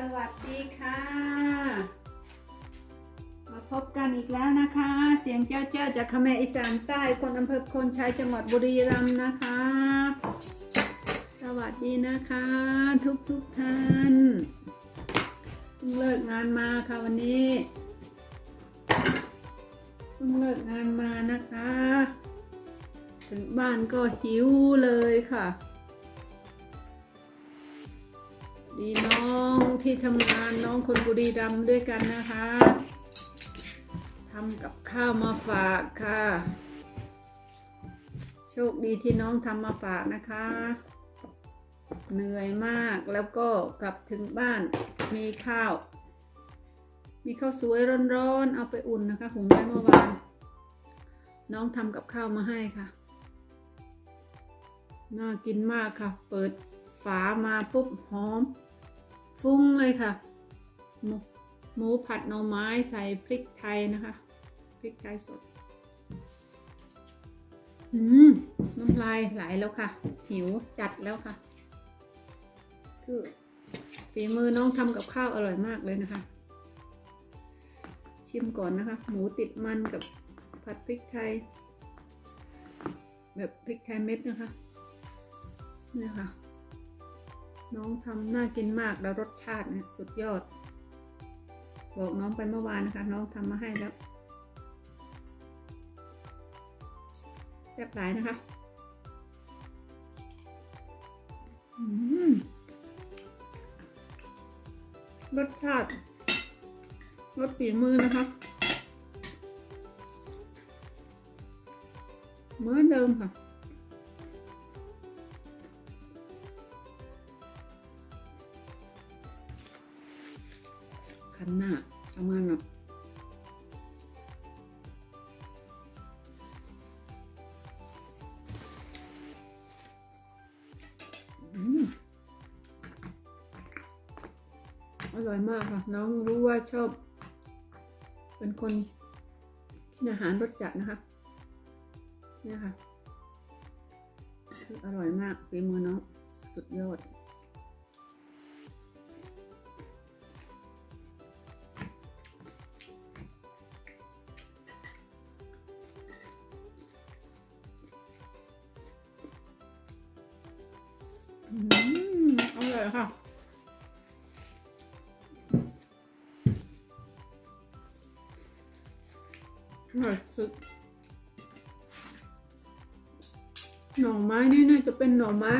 สวัสดีค่ะ มาพบกันอีกแล้วนะคะ เสียงเจ้าเจ้าจากเขมอีสานใต้คนอำเภอคนชัยจังหวัดบุรีรัมย์นะคะ สวัสดีนะคะ ทุกทุกท่านเพิ่งเลิกงานมาค่ะวันนี้เพิ่งเลิกงานมานะคะ ถึงบ้านก็หิวเลยค่ะ ดีเน้อง ที่ทำงานน้องคนบุรีรัมย์ด้วยกันนะคะทำกับข้าวมาฝากค่ะ โชคดีที่น้องทำมาฝากนะคะ เหนื่อยมากแล้วก็กลับถึงบ้านมีข้าว มีข้าวสวยร้อนๆ เอาไปอุ่นนะคะหุงไว้เมื่อวาน น้องทำกับข้าวมาให้ค่ะน่ากินมากค่ะ เปิดฝามาปุ๊บหอม ฟุ้งเลยค่ะ หมูหมูผัดหน่อไม้ใส่พริกไทยนะคะ พริกไทยสด อืม น้ำลายไหลแล้วค่ะ หิวจัดแล้วค่ะ คือฝีมือน้องทำกับข้าวอร่อยมากเลยนะคะ ชิมก่อนนะคะ หมูติดมันกับผัดพริกไทย แบบพริกไทยเม็ดนะคะนี่ค่ะ น้องทำน่ากินมากแล้วรสชาติเนี่ยสุดยอด บอกน้องไปเมื่อวานนะคะ น้องทำมาให้แล้วแซ่บหลายนะคะรสชาติรสฝีมือนะคะ เหมือนเดิมค่ะันหน้าทำงานแบบอืมอร่อยมากค่ะ น้องรู้ว่าชอบ เป็นคนกินอาหารรสจัดนะคะเนี่ยค่ะออร่อยมากฝีมือน้องสุดยอด หน่อไม้นี่น่าจะเป็นหน่อไม้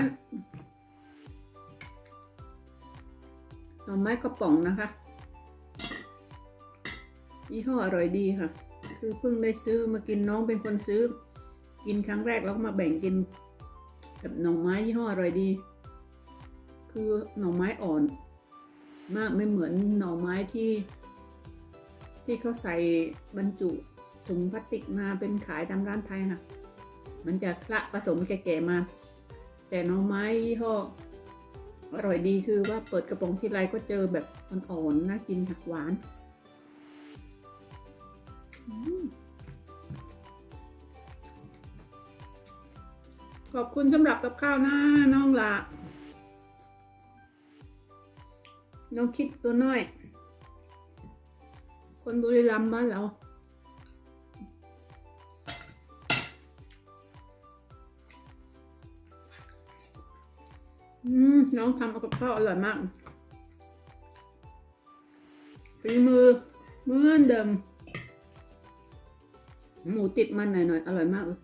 หน่อไม้กระป๋องนะคะ ยี่ห้ออร่อยดีค่ะ คือเพิ่งได้ซื้อมากินน้องเป็นคนซื้อ กินครั้งแรกแล้วก็มาแบ่งกินกับหน่อไม้ยี่ห้ออร่อยดี คือหน่อไม้อ่อน มากไม่เหมือนหน่อไม้ที่ ที่เขาใส่บรรจุถุงพลาสติกมาเป็นขายตามร้านไทยค่ะ มันจะคละผสมแก่ๆมา แต่น่อไม้ยี่ห้ออร่อยดีคือว่าเปิดกระป๋องทีไรก็เจอแบบอ่อนๆน่ากินค่ะหวานอขอบคุณสำหรับกับข้าวหนะน้องละน้องคิดตัวน้อย คนบุรีรัมย์บ้านเรา น้องทำอากับข้าวอร่อยมากฝีมือเหมือนเดิม หมูติดมันหน่อยๆ อร่อยมากเลย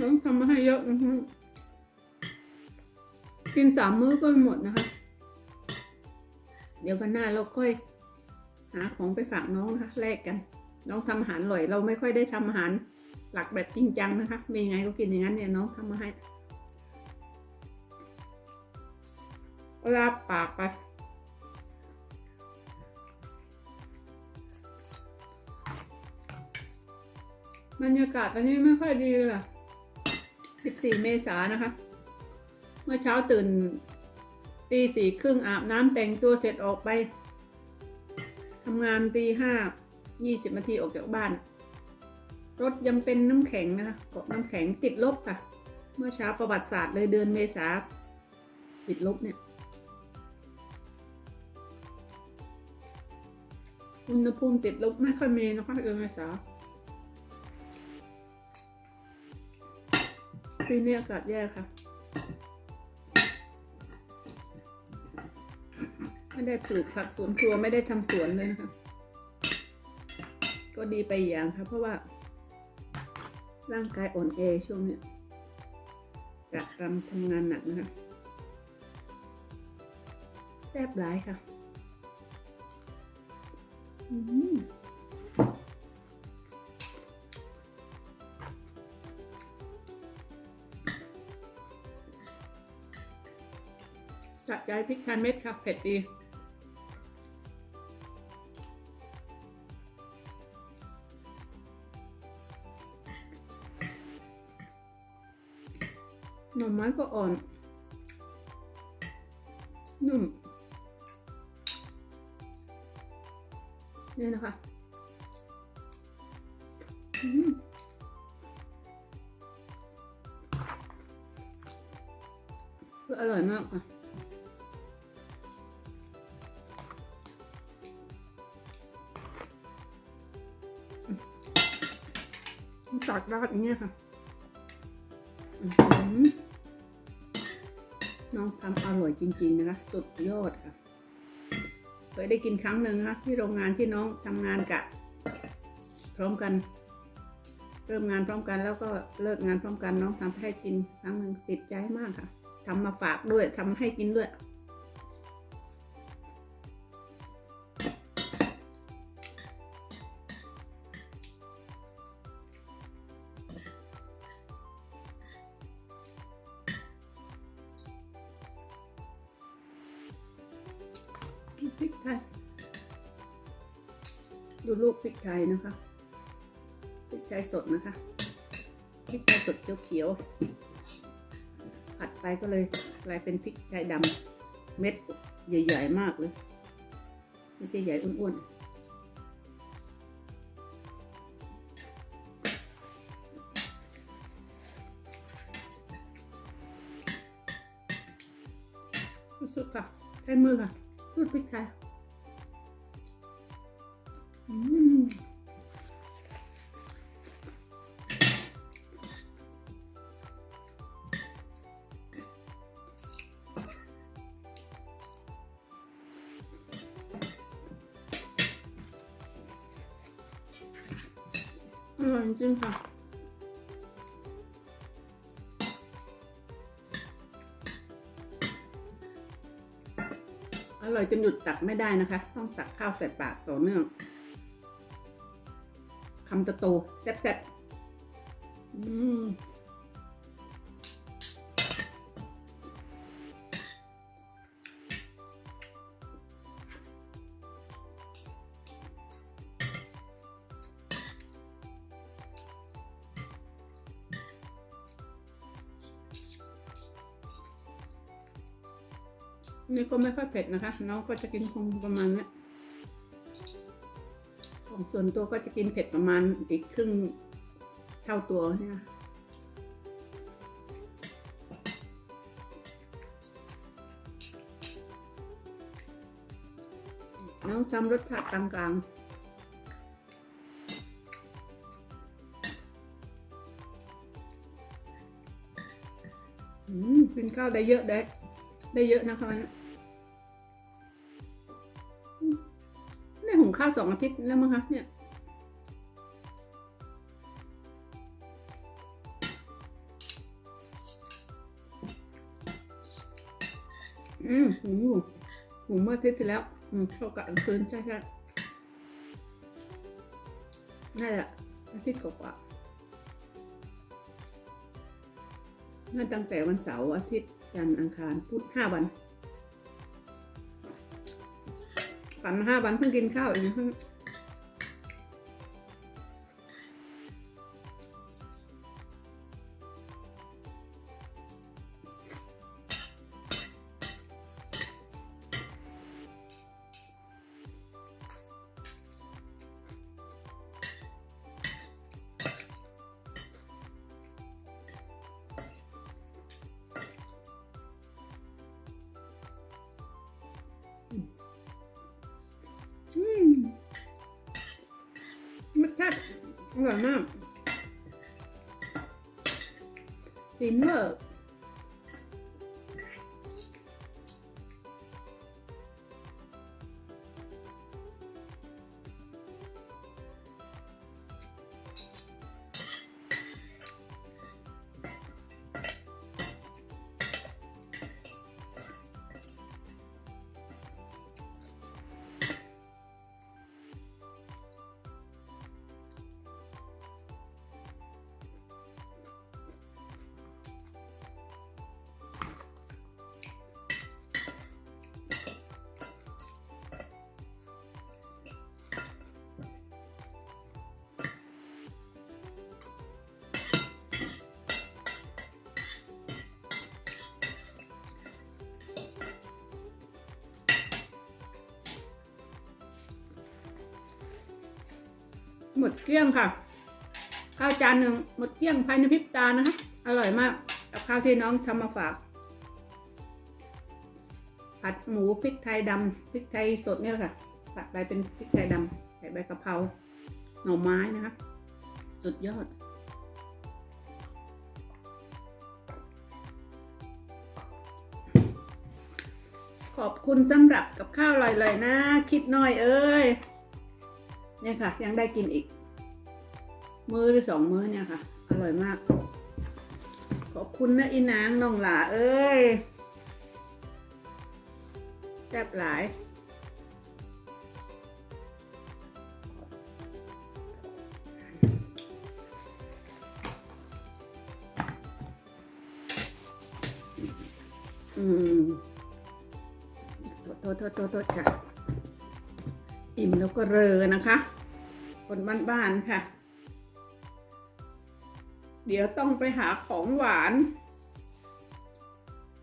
น้องทำมาให้เยอะนะฮะกินสามมื้อก็ไม่หมดนะคะ เดี๋ยววันหน้าเราค่อย หาของไปฝากน้องนะคะแลกกัน น้องทำอาหารอร่อย เราไม่ค่อยได้ทำอาหารหลักแบบจริงจังนะคะมีไงก็กินอย่างนั้นเนี่ยน้องทำมาให้ลาบปากไปบรรยากาศตอนนี้ไม่ค่อยดีเลยอะ14 เมษายนนะคะ เมื่อเช้าตื่นตีสี่ครึ่งอาบน้ำแต่งตัวเสร็จออกไปทำงานตีห้า ยี่สิบนาทีออกจากบ้าน รถยังเป็นน้ำแข็งนะคะเกาะน้ำแข็งติดลบค่ะ เมื่อเช้าประวัติศาสตร์เลยเดือนเมษาติดลบเนี่ย อุณหภูมิติดลบไม่ค่อยมีนะคะเดือนเมษาปีนี้อากาศแย่ค่ะ ไม่ได้ปลูกผักสวนครัวไม่ได้ทำสวนเลยนะคะ ก็ดีไปอย่างค่ะ เพราะว่า ร่างกายอ่อนแอช่วงเนี้ยกะกรำทำงานหนักนะคะแซ่บหลายค่ะอืมสะใจพริกไทยเม็ดค่ะ เผ็ดดี หน่อไม้ก็อ่อน นุ่มนี่นะคะอืมคืออร่อยมากค่ะตักราดอย่างเงี้ยค่ะ ทำอร่อยจริงๆนะคะสุดยอดค่ะเคยได้กินครั้งหนึ่งนะคะที่โรงงานที่น้องทำงานกะ พร้อมกัน เริ่มงานพร้อมกันแล้วก็เลิกงานพร้อมกันน้องทำให้กินครั้งหนึ่งติดใจมากค่ะทำมาฝากด้วยทำให้กินด้วย พริกไทยนะคะพริกไทยสดนะคะพริกไทยสดเขียวๆผัดไปก็เลยกลายเป็นพริกไทยดำเม็ดใหญ่ ๆ มากเลยไม่ใช่ใหญ่อ้วนๆสุดๆค่ะใช้มือค่ะรูดพริกไทย อร่อยจริงค่ะอร่อยจนหยุดตักไม่ได้นะคะ ต้องตักข้าวใส่ปากต่อเนื่องำโตๆแซ่บๆอืมนี่ก็ไม่ค่อยเผ็ดนะคะ น้องก็จะกินคงประมาณนี้ ส่วนตัวก็จะกินเผ็ดประมาณอีกครึ่งเท่าตัวเนี่ยน้องทำรสชาติกลางๆอืมกินข้าวได้เยอะได้ได้เยอะนะคะวัน ข้าวสองอาทิตย์แล้วมั้งคะเนี่ยอืมหูอยู่หุงเมื่ออาทิตย์ที่แล้ว อืมเข้ากับคืนใช่ใช่นั่นแหละอาทิตย์กว่าๆนั่นตั้งแต่วันเสาร์อาทิตย์จันทร์อังคารพุธห้าวัน ฝันมาห้าวันเพิ่งกินข้าวเองเพิ่ง มดเกลี้ยงค่ะ ข้าวจานหนึ่งหมดเกลี้ยงภายในพริบตานะคะ อร่อยมากกับข้าวที่น้องทำมาฝาก ผัดหมูพริกไทยดำพริกไทยสดเนี่ยค่ะ ผัดไปเป็นพริกไทยดำใส่ใบกะเพราหน่อไม้นะคะ สุดยอดขอบคุณสำหรับกับข้าวอร่อยๆนะ คิดน้อยเอ้ย เนี่ยค่ะ ยังได้กินอีก มื้อหรือสองมื้อเนี่ยค่ะ อร่อยมาก ขอบคุณนะอีนางน้องหลาเอ้ยแซ่บหลายอืมทษโทษโทษโทษโทษค่ะ อิ่มแล้วก็เรอนะคะ คนบ้านๆค่ะ เดี๋ยวต้องไปหาของหวาน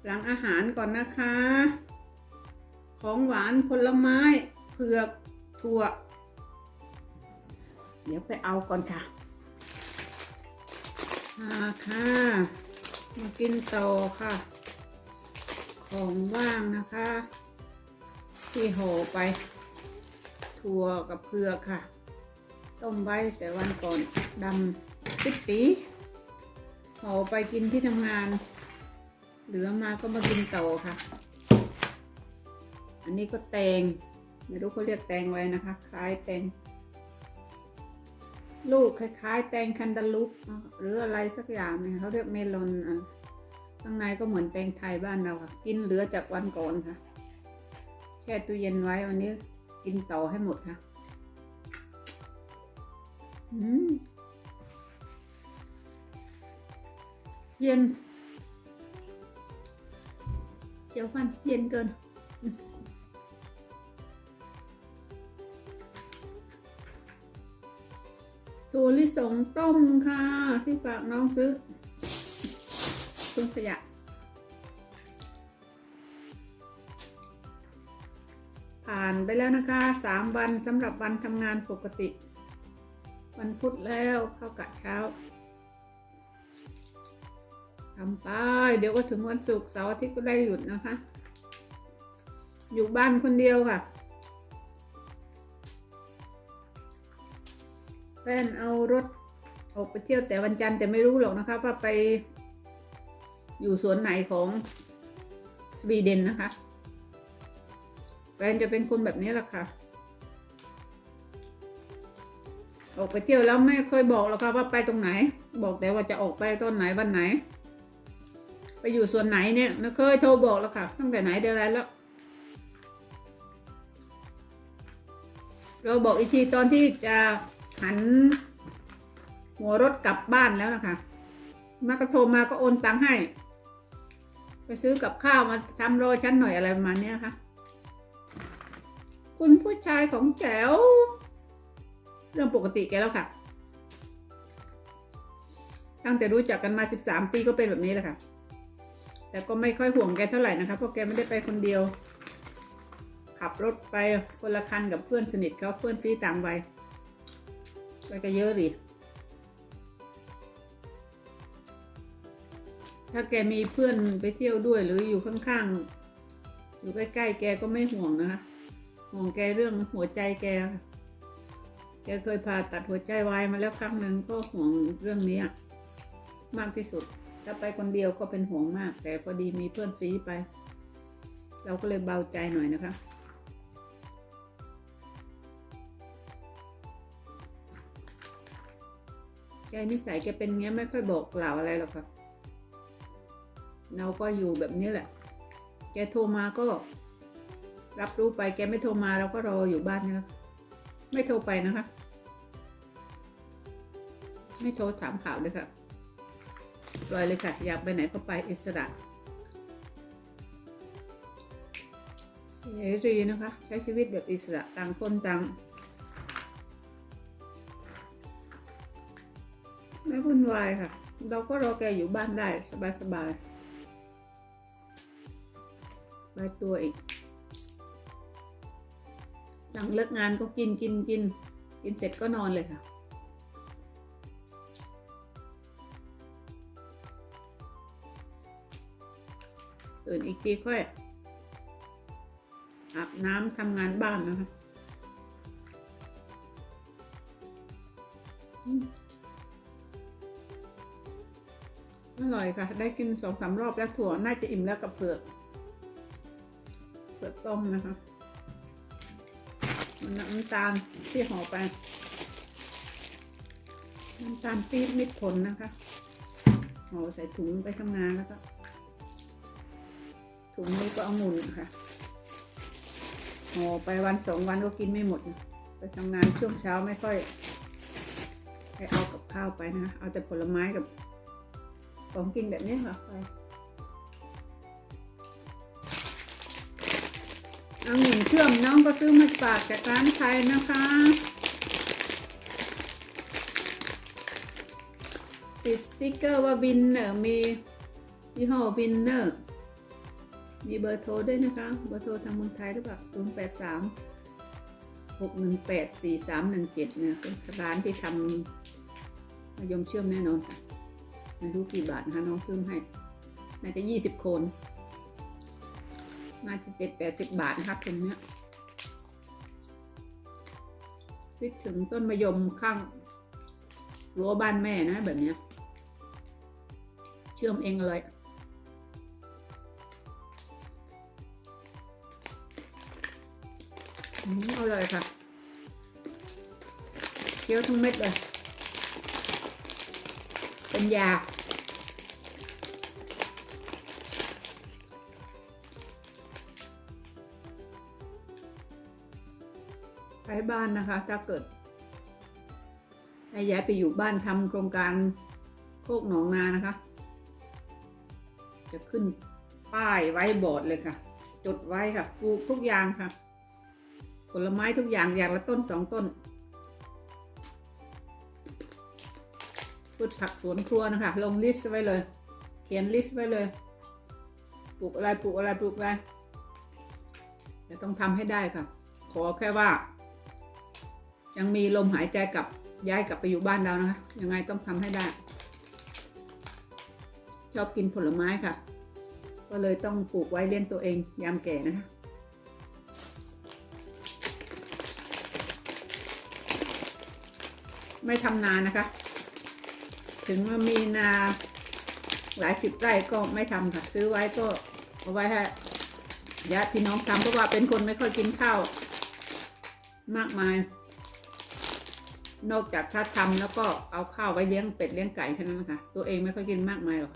หลังอาหารก่อนนะคะ ของหวานผลไม้เผือกถั่ว เดี๋ยวไปเอาก่อนค่ะมาค่ะ มากินต่อค่ะ ของว่างนะคะ ที่ห่อไป ถั่วกับเผือกค่ะ ต้มไว้แต่วันก่อนดำปิดปี ห่อไปกินที่ทำงาน เหลือมาก็มากินต่อค่ะ อันนี้ก็แตง ไม่รู้เขาเรียกแตงอะไรนะคะ คล้ายแตง ลูกคล้ายๆ แตงคันดาลุกหรืออะไรสักอย่างเนี่ยเขาเรียกเมลอนอันข้างในก็เหมือนแตงไทยบ้านเราค่ะ กินเหลือจากวันก่อนค่ะ แช่ตู้เย็นไว้วันนี้กินต่อให้หมดค่ะ อืม เย็นเชียวฟันเย็นเกิน ตัวลิสงต้มค่ะ ที่ฝากน้องซื้อตุ้งขยะผ่านไปแล้วนะคะ สามวันสำหรับวันทำงานปกติ วันพุธแล้วเข้ากะเช้า ทำไป เดี๋ยวก็ถึงวันศุกร์เสาร์อาทิตย์ก็ได้หยุดนะคะ อยู่บ้านคนเดียวค่ะแฟนเอารถออกไปเที่ยวแต่วันจันทร์แต่ไม่รู้หรอกนะคะว่าไปอยู่สวนไหนของสวีเดนนะคะ แฟนจะเป็นคนแบบนี้แหละค่ะ ออกไปเที่ยวแล้วไม่เคยบอกหรอกค่ะว่าไปตรงไหน บอกแต่ว่าจะออกไปตอนไหนวันไหน ไปอยู่ส่วนไหนเนี่ยไม่เคยโทรบอกแล้วค่ะ ตั้งแต่ไหนเดี๋ยวไรแล้ว เราบอกอีกทีตอนที่จะหัน หัวรถกลับบ้านแล้วนะคะมาก็โทรมาก็โอนตังค์ให้ ไปซื้อกับข้าวมาทำรอฉันหน่อยอะไรประมาณนี้ยค่ะคุณผู้ชายของแจ๋วเรื่องปกติแกแล้วค่ะ ตั้งแต่รู้จักกันมา 13 ปีก็เป็นแบบนี้แหละค่ะ แต่ก็ไม่ค่อยห่วงแกเท่าไหร่นะคะเพราะแกไม่ได้ไปคนเดียว ขับรถไปคนละคันกับเพื่อนสนิทเขาเพื่อนซีต่างวัยไปก็เยอะดิถ้าแกมีเพื่อนไปเที่ยวด้วยหรืออยู่ข้างๆ อยู่ใกล้ๆ แกก็ไม่ห่วงนะคะ ห่วงแกเรื่องหัวใจแก แกเคยผ่าตัดหัวใจวายมาแล้วครั้งหนึ่งก็ห่วงเรื่องนี้มากที่สุด ถ้าไปคนเดียวก็เป็นห่วงมาก แต่พอดีมีเพื่อนซีไป เราก็เลยเบาใจหน่อยนะคะ แกนิสัยแกเป็นเงี้ยไม่ค่อยบอกกล่าวอะไรหรอกค่ะ เราก็อยู่แบบนี้แหละ แกโทรมาก็ รับรู้ไปแกไม่โทรมาเราก็รออยู่บ้านนะคะไม่โทรไปนะคะ ไม่โทรถามข่าวเลยค่ะ ปล่อยเลยค่ะ อยากไปไหนก็ไปอิสระเสรีนะคะ ใช้ชีวิตแบบอิสระต่างคนต่างไม่วุ่นวายค่ะ เราก็รอแกอยู่บ้านได้สบายสบายบายตัวอีก หลังเลิกงานก็กินกินกิน กินเสร็จก็นอนเลยค่ะ ตื่นอีกทีค่อยอาบน้ำทำงานบ้านนะคะอร่อยค่ะ ได้กินสองสามรอบแล้วถั่วน่าจะอิ่มแล้วกับเผือกเผือกต้มนะคะมันน้ำตาลที่ห่อไปน้ำตาลปี๊บมิตรผลนะคะห่อใส่ถุงไปทำงานแล้วก็ ถุงนี้ก็เอาหมุนค่ะห่อไปวันสองวันก็กินไม่หมด ไปทำงานช่วงเช้าไม่ค่อยให้เอากับข้าวไปนะคะเอาแต่ผลไม้กับ ของกินแบบนี้ค่ะไปเอาหมุนเชื่อมน้องก็ซื้อมาฝากจากร้านไทยนะคะติดสติ๊กเกอร์ว่าบินเนอร์มียี่ห้อบินเนอร์ มีเบอร์โทรด้วยนะคะ เบอร์โทรทางเมืองไทยหรือเปล่า0 8 3 6 1 8 4 3 1 7เนี่ยเป็นร้านที่ทำมะยมเชื่อมแน่นอนค่ะไม่รู้กี่บาทนะคะน้องซื้อให้ น่าจะยี่สิบคน น่าจะเจ็ดแปดสิบบาทนะครับตรงเนี้ยคิดถึงต้นมะยมข้างรั้วบ้านแม่นะแบบเนี้ย เชื่อมเองเลย อืมอร่อยค่ะเคี้ยวทั้งเม็ดเลย เป็นยาใช้บ้านนะคะ ถ้าเกิดย้ายไปอยู่บ้านทำโครงการโคกหนองนานะคะ จะขึ้นป้ายไว้บอร์ดเลยค่ะ จดไว้ค่ะปลูกทุกอย่างค่ะ ผลไม้ทุกอย่างอย่างละต้นสองต้นพืชผักสวนครัวนะคะ ลงลิสต์ไว้เลย เขียนลิสต์ไว้เลย ปลูกอะไรปลูกอะไรปลูกอะไรจะต้องทำให้ได้ค่ะ ขอแค่ว่า ยังมีลมหายใจกลับย้ายกลับไปอยู่บ้านเรานะคะ ยังไงต้องทำให้ได้ ชอบกินผลไม้ค่ะ ก็เลยต้องปลูกไว้เลี้ยงตัวเองยามแก่นะคะ ไม่ทำนานนะคะ ถึงว่ามีนาหลายสิบไร่ก็ไม่ทำค่ะ ซื้อไว้ก็เอาไว้ให้ญาติพี่น้องทำเพราะว่าเป็นคนไม่ค่อยกินข้าว มากมาย นอกจากถ้าทำแล้วก็เอาข้าวไว้เลี้ยงเป็ดเลี้ยงไก่แค่นั้นนะคะตัวเองไม่ค่อยกินมากมายหรอก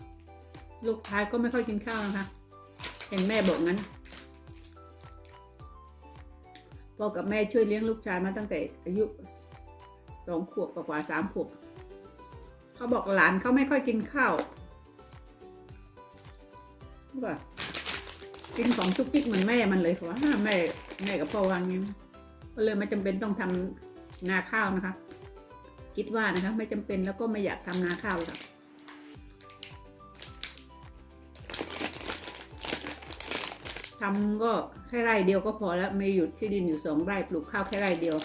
ลูกชายก็ไม่ค่อยกินข้าวนะคะ เห็นแม่บอกงั้นพ่อกับแม่ช่วยเลี้ยงลูกชายมาตั้งแต่อายุ สองขวบกว่าสามขวบเขาบอกหลานเขาไม่ค่อยกินข้าวว่ากินของชุกจิกเหมือนแม่มันเลยเขาว่าแม่แม่กับพ่อวางงี้ก็เลยไม่จำเป็นต้องทำนาข้าวนะคะ คิดว่านะคะ ไม่จำเป็นแล้วก็ไม่อยากทำนาข้าวค่ะทำก็แค่ไร่เดียวก็พอแล้วไม่หยุดที่ดินอยู่สองไร่ปลูกข้าวแค่ไร่เดียว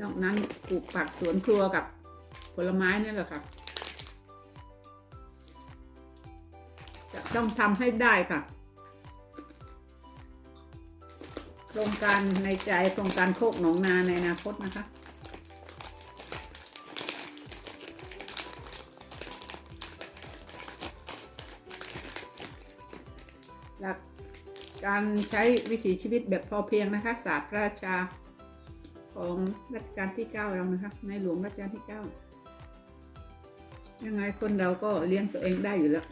นอกนั้นปลูกผักสวนครัวกับผลไม้นี่แหละค่ะ จะต้องทำให้ได้ค่ะ โครงการในใจโครงการโคกหนองนาในอนาคตนะคะหลักการใช้วิถีชีวิตแบบพอเพียงนะคะศาสตร์พระราชา ของรัชกาลที่ 9 เรานะคะ ในหลวงรัชกาลที่ 9 ยังไงคนเราก็เลี้ยงตัวเองได้อยู่แล้ว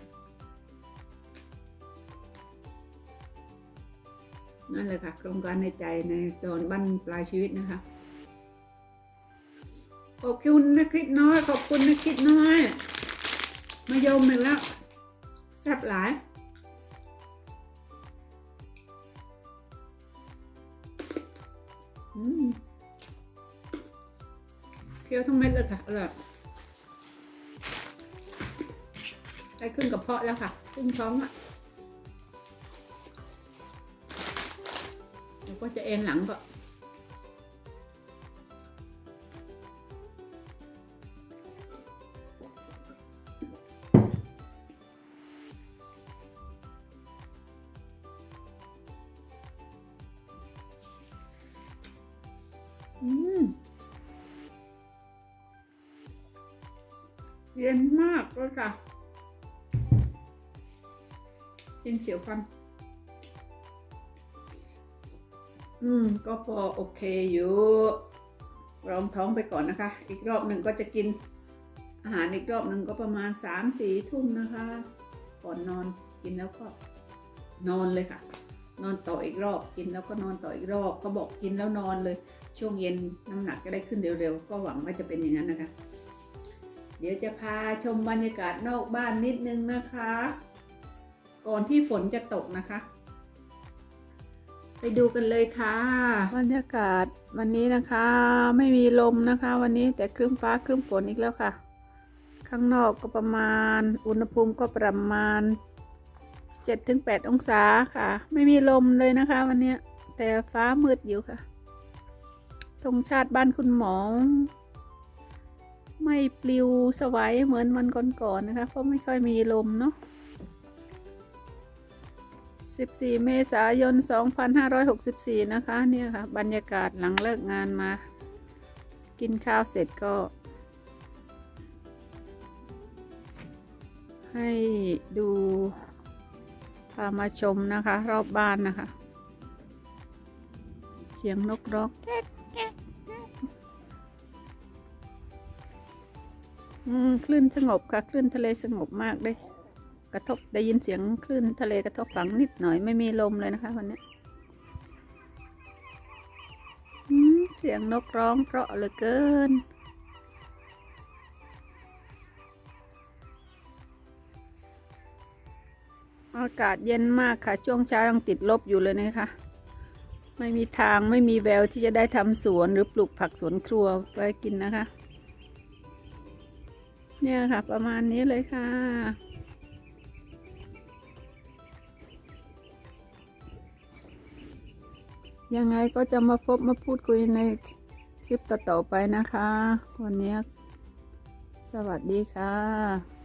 นั่นเลยค่ะ โครงการในใจในตอนบั้นปลายชีวิตนะคะ ขอบคุณนะคิดน้อย ขอบคุณนะคิดน้อย มายมอีกแล้วแซ่บหลายอืม เคี้ยวทั้งเม็ดเลยค่ะอร่อยได้ขึ้นกับเพาะแล้วค่ะขึ้นท้องอะเดี๋ยวก็จะเอ็นหลังก็ กินเสียวฟัน อืม ก็พอโอเคอยู่รองท้องไปก่อนนะคะ อีกรอบหนึ่งก็จะกิน อาหารอีกรอบหนึ่งก็ประมาณสามสี่ทุ่มนะคะ ก่อนนอนกินแล้วก็นอนเลยค่ะ นอนต่ออีกรอบกินแล้วก็นอนต่ออีกรอบเขาบอกกินแล้วนอนเลย ช่วงเย็นน้ำหนักจะได้ขึ้นเร็วๆ ก็หวังว่าจะเป็นอย่างนั้นนะคะ เดี๋ยวจะพาชมบรรยากาศนอกบ้านนิดนึงนะคะ ก่อนที่ฝนจะตกนะคะ ไปดูกันเลยค่ะ บรรยากาศวันนี้นะคะ ไม่มีลมนะคะ วันนี้แต่ครึ้มฟ้าครึ้มฝนอีกแล้วค่ะ ข้างนอกก็ประมาณ อุณหภูมิก็ประมาณ7-8องศาค่ะ ไม่มีลมเลยนะคะวันนี้แต่ฟ้ามืดอยู่ค่ะธงชาติบ้านคุณหมอ ไม่ปลิวสวัยเหมือนวันก่อนๆนะคะ เพราะไม่ค่อยมีลมเนาะ 14 เมษายน 2564 นะคะ เนี่ยค่ะ บรรยากาศหลังเลิกงานมา กินข้าวเสร็จก็ ให้ดูพามาชมนะคะ รอบบ้านนะคะ เสียงนกร้องแก๊กแก๊กอืมคลื่นสงบค่ะ คลื่นทะเลสงบมากเลย กระทบได้ยินเสียงคลื่นทะเลกระทบฝั่งนิดหน่อยไม่มีลมเลยนะคะวันนี้เสียงนกร้องเพราะเหลือเกิน อากาศเย็นมากค่ะ ช่วงเช้ายังติดลบอยู่เลยนะคะ ไม่มีทางไม่มีแววที่จะได้ทำสวนหรือปลูกผักสวนครัวไว้กินนะคะ เนี่ยค่ะ ประมาณนี้เลยค่ะ ยังไงก็จะมาพบมาพูดคุยในคลิปต่อๆไปนะคะ วันนี้ สวัสดีค่ะ